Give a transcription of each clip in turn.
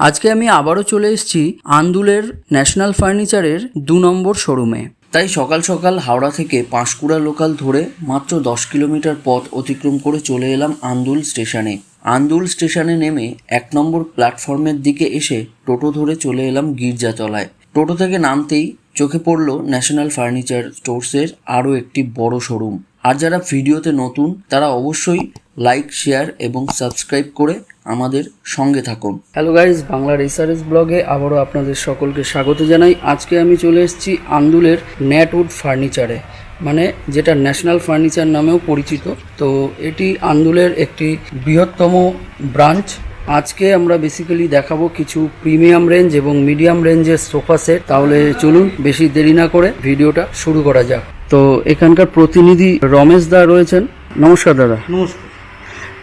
আজকে আমি আবারও চলে এসেছি আন্দুলের ন্যাশনাল ফার্নিচারের দু নম্বর শোরুমে। তাই সকাল সকাল হাওড়া থেকে পাঁশকুড়া লোকাল ধরে মাত্র দশ কিলোমিটার পথ অতিক্রম করে চলে এলাম আন্দুল স্টেশনে। আন্দুল স্টেশনে নেমে এক নম্বর প্ল্যাটফর্মের দিকে এসে টোটো ধরে চলে এলাম গির্জাতলায়। টোটো থেকে নামতেই চোখে পড়ল ন্যাশনাল ফার্নিচার স্টোর্সের আরও একটি বড় শোরুম। আর যারা ভিডিওতে নতুন, তারা অবশ্যই লাইক শেয়ার এবং সাবস্ক্রাইব করে আমাদের সঙ্গে থাকুন। হ্যালো গাইজ বাংলা এসআরএস ব্লগে আবারও আপনাদের সকলকে স্বাগত জানাই। আজকে আমি চলে এসেছি আন্দুলের ন্যাটউড ফার্নিচারে মানে যেটা ন্যাশনাল ফার্নিচার নামেও পরিচিত। তো এটি আন্দুলের একটি বৃহত্তম ব্রাঞ্চ। আজকে আমরা বেসিক্যালি দেখাবো কিছু প্রিমিয়াম রেঞ্জ এবং মিডিয়াম রেঞ্জের সোফা সেট তাহলে চলুন, বেশি দেরি না করে ভিডিওটা শুরু করা যাক। তো এখানকার প্রতিনিধি রমেশ দা রয়েছেন। নমস্কার দাদা। নমস্কার।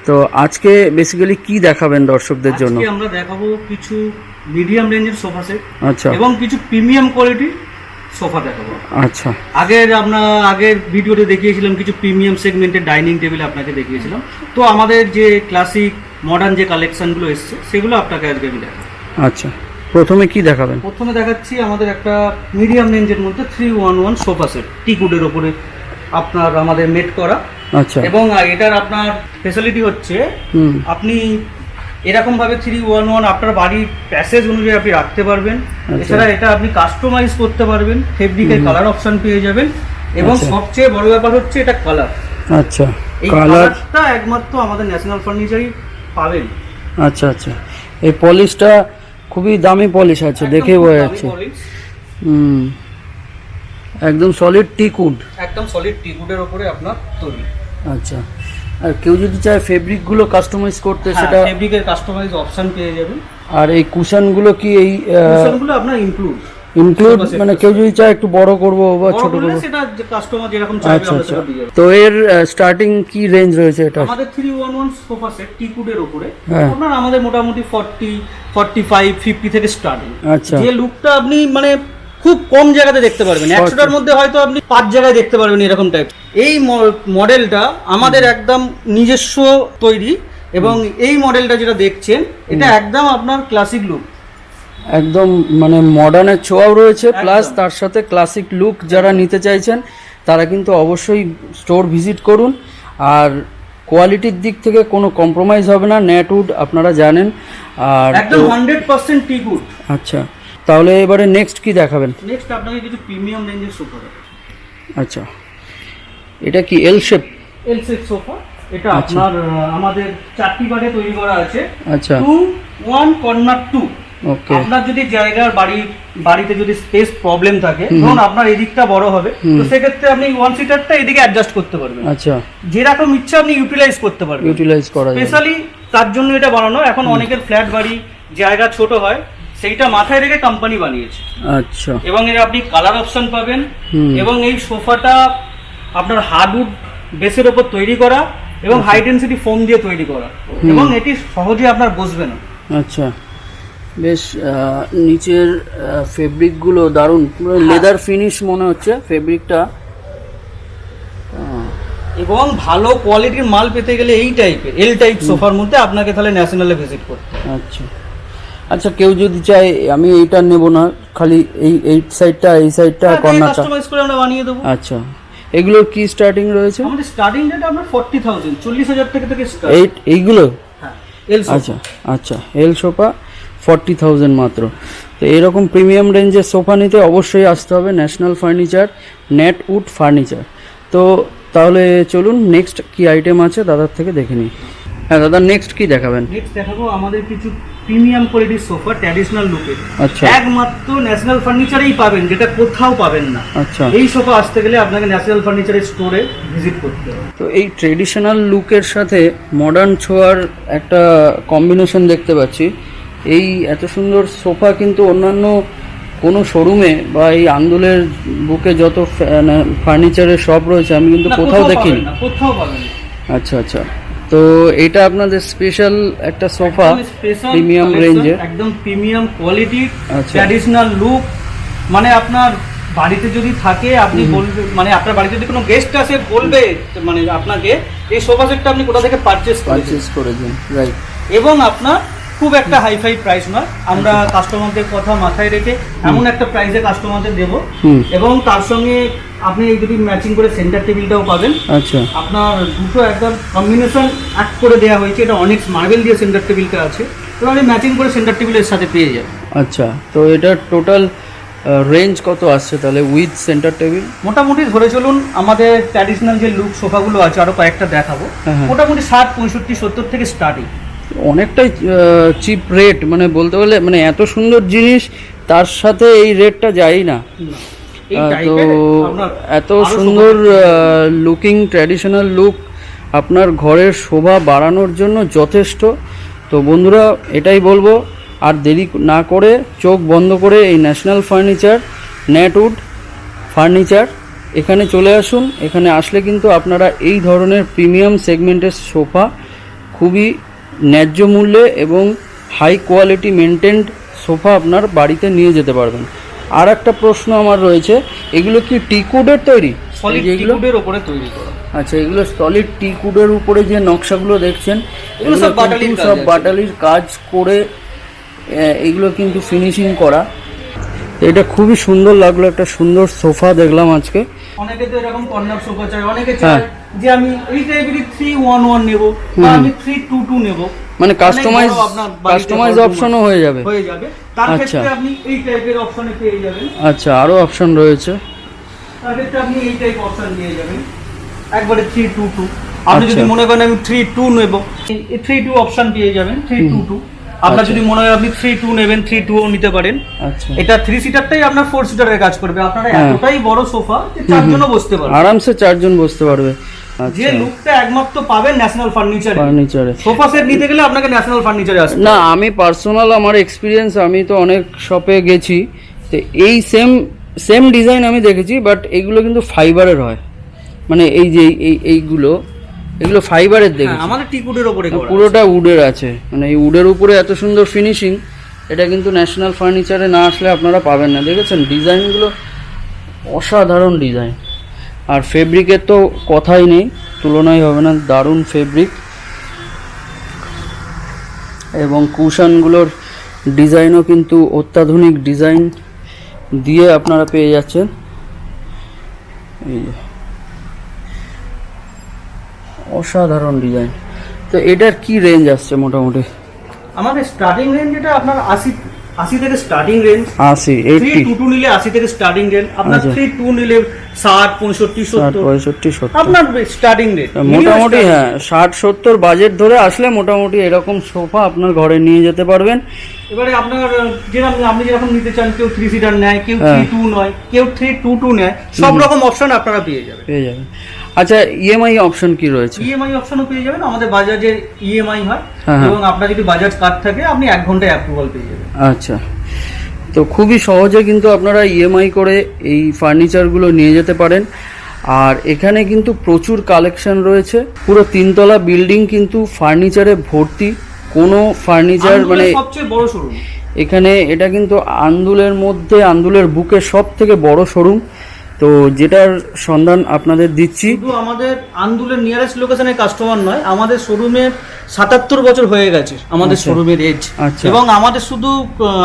তো আজকে বেসিক্যালি কি দেখাবেন দর্শকদের জন্য? আজকে আমরা দেখাবো কিছু মিডিয়াম রেঞ্জের সোফা সেট আচ্ছা। এবং কিছু প্রিমিয়াম কোয়ালিটির সোফা দেখাবো। আচ্ছা। আগের আমরা আগের ভিডিওতে দেখিয়েছিলাম কিছু প্রিমিয়াম সেগমেন্টের ডাইনিং টেবিল আপনাকে দেখিয়েছিলাম। তো আমাদের যে ক্লাসিক মডার্ন যে কালেকশনগুলো এসছে সেগুলো আপনাকে আজকে আমি দেখাবো। আচ্ছা। প্রথমে কি দেখাবেন? প্রথমে দেখাচ্ছি আমাদের একটা মিডিয়াম রেঞ্জের মধ্যে three one one sofa set টিকুডের ওপরে আপনার আমাদের মেট করা। আচ্ছা। এবং এটার আপনার ফেসিলিটি হচ্ছে আপনি এরকম ভাবে থ্রি ওয়ান ওয়ান আপনার বাড়ির প্যাসেজ অনুযায়ী আপনি রাখতে পারবেন। আচ্ছা। এছাড়া এটা আপনি কাস্টমাইজ করতে পারবেন। ফেব্রিকের কালার অপশন পেয়ে যাবেন। এবং আচ্ছা। সবচেয়ে বড় ব্যাপার হচ্ছে এটা কালার আচ্ছা এই কালারটা একমাত্র আমাদের ন্যাশনাল ফার্নিচারই পাবেন। আচ্ছা আচ্ছা। এই পলিশটা খুবই দামি পলিশ আছে দেখে বোঝা যাচ্ছে। হুম। একদম সলিড টিকুড একদম সলিড টিকুডের উপরে আপনার তৈরি। আচ্ছা। আর কেউ যদি চায় ফেব্রিকগুলো কাস্টমাইজ করতে হ্যাঁ, সেটা ফেব্রিকের কাস্টমাইজ অপশন পেয়ে যাবেন। আর এই কুশনগুলো কি এই অপশনগুলো আপনার ইনক্লুড ইনক্লুড মানে কেউ যদি চায় একটু বড় করব বা ছোট করব। সেটা কাস্টমার যেরকম চাইবে আচ্ছা আমরা আচ্ছা। সেটা দিয়ে তো এর স্টার্টিং কি রেঞ্জ রয়েছে এটা আমাদের three one one sofa set টিকুডের উপরে। হ্যাঁ। আপনার আমাদের মোটামুটি ফর্টি ফর্টি ফাইভ ফিফটি থেকে স্টার্টিং আচ্ছা। যে লুকটা আপনি মানে খুব কম জায়গাতে দেখতে পারবেন। একশোটার মধ্যে হয়তো আপনি পাঁচ জায়গায় দেখতে পারবেন এরকম টাইপ এই মডেলটা আমাদের একদম নিজস্ব তৈরি এবং এই মডেলটা যেটা দেখছেন এটা একদম আপনার ক্লাসিক লুক একদম মানে মডার্নের ছোঁয়াও রয়েছে প্লাস তার সাথে ক্লাসিক লুক যারা নিতে চাইছেন তারা কিন্তু অবশ্যই স্টোর ভিজিট করুন। আর কোয়ালিটির দিক থেকে কোনো কম্প্রোমাইজ হবে না নেটউড আপনারা জানেন। আর একদম টিকুড আচ্ছা তাহলে এবারে নেক্সট কি দেখাবেন? নেক্সট আপনাকে কিছু প্রিমিয়াম রেঞ্জের সোফা আচ্ছা এটা কি L shape L set sofa এটা আপনার আমাদের চারটি বারে তৈরি করা আছে। আচ্ছা। টু ওয়ান কর্নার টু আপনার যদি জায়গার বাড়ি বাড়িতে যদি স্পেস প্রবলেম থাকে ধরুন আপনার এদিকটা বড় হবে তো সেক্ষেত্রে আপনি ওয়ান সিটারটা এদিকে অ্যাডজাস্ট করতে পারবেন। আচ্ছা। যেরকম ইচ্ছা আপনি ইউটিলাইজ করতে পারবেন। ইউটিলাইজ করা স্পেশালি তার জন্য এটা বানানো এখন অনেকের ফ্ল্যাট বাড়ি জায়গা ছোট হয় সেইটা মাথায় রেখে কোম্পানি বানিয়েছে। আচ্ছা। এবং এর আপনি কালার অপশন পাবেন এবং এই সোফাটা আপনার হার্ডউড বেসের ওপর তৈরি করা এবং হাই ডেন্সিটি ফোম দিয়ে তৈরি করা। এবং এটি সহজে আপনার বসবে না। আচ্ছা। বেশ নিচের ফেব্রিকগুলো দারুণ। পুরো হ্যাঁ। লেদার ফিনিশ মনে হচ্ছে ফেব্রিকটা। এবং ভালো কোয়ালিটির মাল পেতে গেলে এই টাইপের এল টাইপ সোফার মধ্যে আপনাকে তাহলে ন্যাশনালে ভিজিট করতে আচ্ছা। আচ্ছা কেউ যদি চায় আমি এইটা নেব না খালি এই এই সাইডটা এই সাইডটা কর্নারটা কাস্টমাইজ করে আমরা বানিয়ে দেবো। আচ্ছা। এগুলোর কি স্টার্টিং রয়েছে? আমাদের স্টার্টিং রেট আপনার ফর্টি থাউজেন্ড চল্লিশ হাজার থেকে থেকে স্টার্ট এইগুলো? হ্যাঁ এল আচ্ছা আচ্ছা এল সোফা ফর্টি থাউজেন্ড মাত্র। তো এরকম প্রিমিয়াম রেঞ্জের সোফা নিতে অবশ্যই আসতে হবে national furniture net wood furniture. তো তাহলে চলুন নেক্সট কি আইটেম আছে দাদার থেকে দেখে নিই। হ্যাঁ দাদা নেক্সট কি দেখাবেন? নেক্সট দেখাবো আমাদের কিছু প্রিমিয়াম কোয়ালিটির সোফা ট্র্যাডিশনাল লুকে আচ্ছা। একমাত্র ন্যাশনাল ফার্নিচারেই পাবেন যেটা কোথাও পাবেন না। আচ্ছা। এই সোফা আসতে গেলে আপনাকে ন্যাশনাল ফার্নিচারের স্টোরে ভিজিট করতে হবে। তো এই ট্রেডিশনাল লুকের সাথে মডার্ন ছোঁয়ার একটা কম্বিনেশন দেখতে পাচ্ছি। এই এত সুন্দর সোফা কিন্তু অন্যান্য কোনো শোরুমে বা এই আন্দোলের বুকে যত ফার্নিচারের শপ রয়েছে আমি কিন্তু কোথাও দেখিনি। আচ্ছা আচ্ছা। তো এটা আপনাদের স্পেশাল একটা সোফা প্রিমিয়াম রেঞ্জের একদম প্রিমিয়াম কোয়ালিটি আচ্ছা। ট্র্যাডিশনাল লুক মানে আপনার বাড়িতে যদি থাকে আপনি বলবে মানে আপনার বাড়িতে যদি কোনো গেস্ট আসে বলবে মানে আপনাকে এই সোফা সেটটা আপনি কোথা থেকে পারচেস করেছেন। পারচেস করে দিন রাইট এবং আপনার খুব একটা হাইফাই প্রাইস নয়। আমরা কাস্টমারদের কথা মাথায় রেখে এমন একটা প্রাইসে কাস্টমারদের দেব। এবং তার সঙ্গে আপনি যদি ম্যাচিং করে সেন্টার টেবিলটাও পাবেন। আচ্ছা। আপনার দুটো একদম কম্বিনেশন অ্যাড করে দেওয়া হয়েছে। এটা অনেক মার্বেল দিয়ে সেন্টার টেবিলটা আছে। তো আপনি ম্যাচিং করে সেন্টার টেবিলের সাথে পেয়ে যাবেন। আচ্ছা। তো এটা টোটাল রেঞ্জ কত আসছে তাহলে উইথ সেন্টার টেবিল মোটামুটি ধরে চলুন আমাদের ট্র্যাডিশনাল যে লুক সোফাগুলো আছে আরও কয়েকটা দেখাবো। হ্যাঁ, হ্যাঁ। মোটামুটি ষাট পঁয়ষট্টি সত্তর থেকে স্টার্টিং অনেকটাই চিপ রেট মানে বলতে গেলে মানে এত সুন্দর জিনিস তার সাথে এই রেটটা যায়ই না। তো এত সুন্দর লুকিং ট্র্যাডিশনাল লুক আপনার ঘরের শোভা বাড়ানোর জন্য যথেষ্ট। তো বন্ধুরা এটাই বলব আর দেরি না করে চোখ বন্ধ করে এই ন্যাশনাল ফার্নিচার নেটউড ফার্নিচার এখানে চলে আসুন। এখানে আসলে কিন্তু আপনারা এই ধরনের প্রিমিয়াম সেগমেন্টের সোফা খুবই ন্যায্য মূল্যে এবং হাই কোয়ালিটি মেনটেন্ড সোফা আপনার বাড়িতে নিয়ে যেতে পারবেন। আর একটা প্রশ্ন আমার রয়েছে এগুলো কি টিকুডের তৈরি? টিকুডের উপরে তৈরি করা। আচ্ছা এগুলো সলিড টিকুডের উপরে যে নকশাগুলো দেখছেন এগুলো সব বাটালির সব বাটালির কাজ করে এগুলো কিন্তু ফিনিশিং করা। এটা খুবই সুন্দর লাগল একটা সুন্দর সোফা দেখলাম আজকে। অনেকে তো এরকম কর্নার সোফা চায় অনেকে হ্যাঁ। চায় যে আমি এই টাইপেরই থ্রি ওয়ান ওয়ান নেব বা আমি থ্রি টু টু নেব। মানে কাস্টমাইজ কাস্টমাইজ অপশনও হয়ে যাবে। হয়ে যাবে। তার আচ্ছা। ক্ষেত্রে আপনি এই টাইপের অপশনে পেয়ে যাবেন। আচ্ছা আরও অপশন রয়েছে। তার ক্ষেত্রে আপনি এই টাইপ অপশন নিয়ে যাবেন। একবারে থ্রি টু টু আপনি আচ্ছা। যদি মনে করেন আমি থ্রি টু নেব থ্রি টু অপশন পেয়ে যাবেন থ্রি টু টু আপনার আচ্ছা। যদি মনে হয় আপনি থ্রি টু নেবেন থ্রি টুও নিতে পারেন। আচ্ছা। এটা থ্রি সিটারটাই আপনার ফোর সিটারের কাজ করবে। আপনারা হ্যাঁ। এতটাই বড় সোফা যে চারজনও বসতে পারবে। আরামসে চারজন বসতে পারবে। যে আচ্ছা। লুকটা একমাত্র পাবেন ন্যাশনাল ফার্নিচারে ফার্নিচারে সোফা সেট নিতে গেলে আপনাকে ন্যাশনাল ফার্নিচারে আসবে না আমি পার্সোনাল আমার এক্সপিরিয়েন্স আমি তো অনেক শপে গেছি। তো এই সেম সেম ডিজাইন আমি দেখেছি বাট এগুলো কিন্তু ফাইবারের হয়। মানে এই যে এই এইগুলো এগুলো ফাইবারের হ্যাঁ, দেখেছি। আমাদের টিকুডের ওপরে পুরোটা উডের আছে। মানে এই উডের উপরে এত সুন্দর ফিনিশিং এটা কিন্তু ন্যাশনাল ফার্নিচারে না আসলে আপনারা পাবেন না। দেখেছেন? ডিজাইনগুলো অসাধারণ ডিজাইন। আর ফেব্রিকের তো কথাই নেই তুলনাই হবে না দারুণ ফেব্রিক এবং কুশনগুলোর ডিজাইনও কিন্তু অত্যাধুনিক ডিজাইন দিয়ে আপনারা পেয়ে যাচ্ছেন। এই যে। অসাধারণ ডিজাইন তো এটার কি রেঞ্জ আসছে মোটামুটি? আমাদের স্টার্টিং রেঞ্জ যেটা আপনার আশি আশি থেকে স্টার্টিং রেঞ্জ আশি থ্রি টু টু নিলে আশি থেকে স্টার্টিং রেঞ্জ আপনার আচ্ছা। থ্রি টু নিলে ষাট পঁয়ষট্টি ষাট সত্তর। পঁয়ষট্টি সত্তর। আপনার স্টার্টিং রেট মোটামুটি হ্যাঁ ষাট সত্তর বাজেট ধরে আসলে মোটামুটি এরকম সোফা আপনার ঘরে নিয়ে যেতে পারবেন। এবারে আপনার যেরকম আপনি যেরকম নিতে চান কেউ থ্রি সিটার নেয় কেউ হ্যাঁ। থ্রি টু নয় কেউ থ্রি টু টু নেয় সব রকম অপশন আপনারা পেয়ে যাবেন। পেয়ে যাবেন। আচ্ছা ইএমআই অপশন কি রয়েছে? ইএমআই অপশনও পেয়ে যাবেন। আমাদের বাজাজের ইএমআই হয়। হ্যাঁ, হ্যাঁ। এবং আপনার যদি বাজাজ কার্ড থাকে আপনি এক ঘন্টায় অ্যাপ্রুভাল পেয়ে যাবেন। আচ্ছা। তো খুবই সহজে কিন্তু আপনারা ইএমআই করে এই ফার্নিচারগুলো নিয়ে যেতে পারেন। আর এখানে কিন্তু প্রচুর কালেকশন রয়েছে। পুরো তিনতলা বিল্ডিং কিন্তু ফার্নিচারে ভর্তি। কোনো ফার্নিচার মানে সবচেয়ে বড় শোরুম এখানে এটা কিন্তু আন্দুলের মধ্যে আন্দুলের বুকে সব থেকে বড় শোরুম তো যেটার সন্ধান আপনাদের দিচ্ছি শুধু আমাদের আন্দুলের নিয়ারেস্ট লোকেশনে কাস্টমার নয় আমাদের শোরুমের সাতাত্তর বছর হয়ে গেছে আমাদের আচ্ছা। শোরুমের এজ আচ্ছা। এবং আমাদের শুধু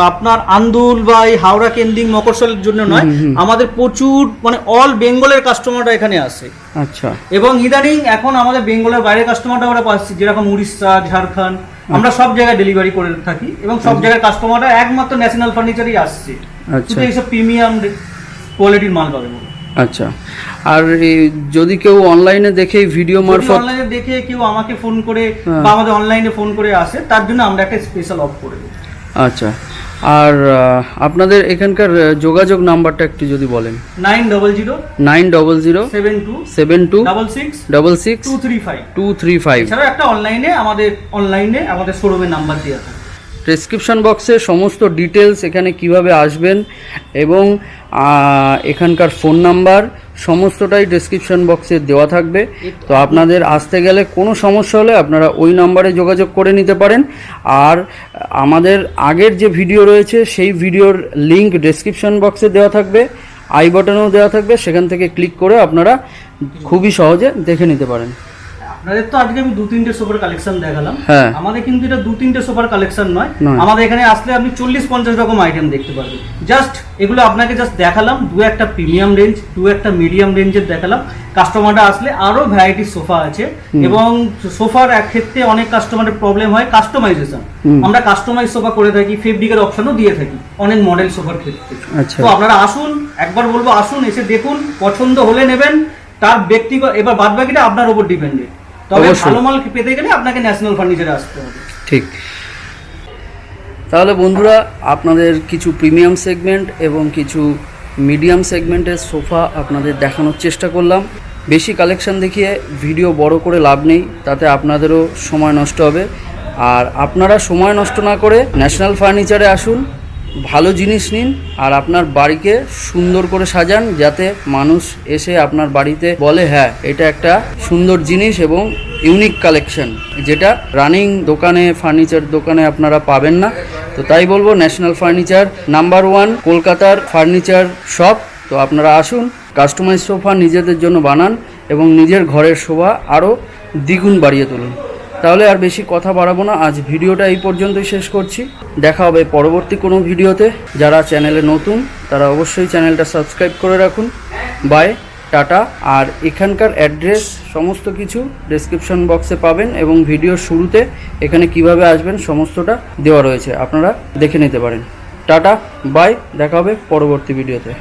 আপনার আন্দুল বা এই হাওড়া কেন্দ্রিক মকরশলের জন্য নয় আমাদের প্রচুর মানে অল বেঙ্গলের কাস্টমাররা এখানে আসে। আচ্ছা। এবং ইদানিং এখন আমাদের বেঙ্গলের বাইরের কাস্টমাররা আমরা পাচ্ছি যেরকম উড়িষ্যা ঝাড়খণ্ড আমরা সব জায়গায় ডেলিভারি করে থাকি। এবং সব জায়গায় কাস্টমাররা একমাত্র ন্যাশনাল ফার্নিচারই আসছে। আচ্ছা। শুধু এইসব প্রিমিয়াম কোয়ালিটির মাল পাবে। আচ্ছা। আর যদি কেউ অনলাইনে দেখে ভিডিও মারফত অনলাইনে দেখে কেউ আমাকে ফোন করে হ্যাঁ। বা আমাদের অনলাইনে ফোন করে আসে তার জন্য আমরা একটা স্পেশাল অফ করে দিই আচ্ছা। আর আপনাদের এখানকার যোগাযোগ নাম্বারটা একটু যদি বলেন। Nine double zero nine double zero seven two seven two double six double six two three five. Two three five. এছাড়াও একটা অনলাইনে আমাদের অনলাইনে আমাদের শোরুমের নাম্বার দেওয়া থাকে। ডেসক্রিপশন বক্সে সমস্ত ডিটেলস এখানে কীভাবে আসবেন এবং এখানকার ফোন নাম্বার সমস্তটাই ডেসক্রিপশন বক্সে দেওয়া থাকবে। তো আপনাদের আসতে গেলে কোনো সমস্যা হলে আপনারা ওই নাম্বারে যোগাযোগ করে নিতে পারেন। আর আমাদের আগের যে ভিডিও রয়েছে, সেই ভিডিওর লিংক ডেসক্রিপশন বক্সে দেওয়া থাকবে। আই বাটনেও দেওয়া থাকবে। সেখান থেকে ক্লিক করে আপনারা খুবই সহজে দেখে নিতে পারেন। আপনাদের তো আজকে আমি দু তিনটে সোফার কালেকশন দেখালাম। হ্যাঁ। আমাদের কিন্তু এটা দু তিনটে সোফার কালেকশন নয়। আমাদের এখানে আসলে আপনি চল্লিশ পঞ্চাশ রকম আইটেম দেখতে পারবেন। জাস্ট এগুলো আপনাকে জাস্ট দেখালাম দু একটা প্রিমিয়াম রেঞ্জ দু একটা মিডিয়াম রেঞ্জের দেখালাম। কাস্টমারটা আসলে আরও ভ্যারাইটির সোফা আছে। এবং সোফার এক ক্ষেত্রে অনেক কাস্টমারের প্রবলেম হয় কাস্টমাইজেশন আমরা কাস্টমাইজ সোফা করে থাকি ফেব্রিকের অপশনও দিয়ে থাকি অনেক মডেল সোফার ক্ষেত্রে। আচ্ছা। তো আপনারা আসুন একবার বলব আসুন এসে দেখুন পছন্দ হলে নেবেন তার ব্যক্তিগত এবার বাদ বাকিটা আপনার উপর ডিপেন্ডেন্ট তবে ভালো মাল পেতে গেলে আপনাকে ন্যাশনাল ফার্নিচারে আসতে হবে। ঠিক। তাহলে বন্ধুরা আপনাদের কিছু প্রিমিয়াম সেগমেন্ট এবং কিছু মিডিয়াম সেগমেন্টের সোফা আপনাদের দেখানোর চেষ্টা করলাম। বেশি কালেকশন দেখিয়ে ভিডিও বড় করে লাভ নেই তাতে আপনাদেরও সময় নষ্ট হবে। আর আপনারা সময় নষ্ট না করে ন্যাশনাল ফার্নিচারে আসুন। ভালো জিনিস নিন আর আপনার বাড়িকে সুন্দর করে সাজান যাতে মানুষ এসে আপনার বাড়িতে বলে হ্যাঁ এটা একটা সুন্দর জিনিস এবং ইউনিক কালেকশন যেটা রানিং দোকানে ফার্নিচার দোকানে আপনারা পাবেন না। তো তাই বলব ন্যাশনাল ফার্নিচার নাম্বার ওয়ান কলকাতার ফার্নিচার শপ তো আপনারা আসুন কাস্টমাইজ সোফা নিজেদের জন্য বানান এবং নিজের ঘরের শোভা আরও দ্বিগুণ বাড়িয়ে তুলুন। তাহলে আর বেশি কথা বাড়াবো না। আজ ভিডিওটা এই পর্যন্তই শেষ করছি। দেখা হবে পরবর্তী কোনো ভিডিওতে। যারা চ্যানেলে নতুন, তারা অবশ্যই চ্যানেলটা সাবস্ক্রাইব করে রাখুন। By, tata. আর এখানকার অ্যাড্রেস, সমস্ত কিছু ডেসক্রিপশন বক্সে পাবেন এবং ভিডিওর শুরুতে এখানে কীভাবে আসবেন, সমস্তটা দেওয়া রয়েছে। আপনারা দেখে নিতে পারেন। Tata, bye. দেখা হবে পরবর্তী ভিডিওতে।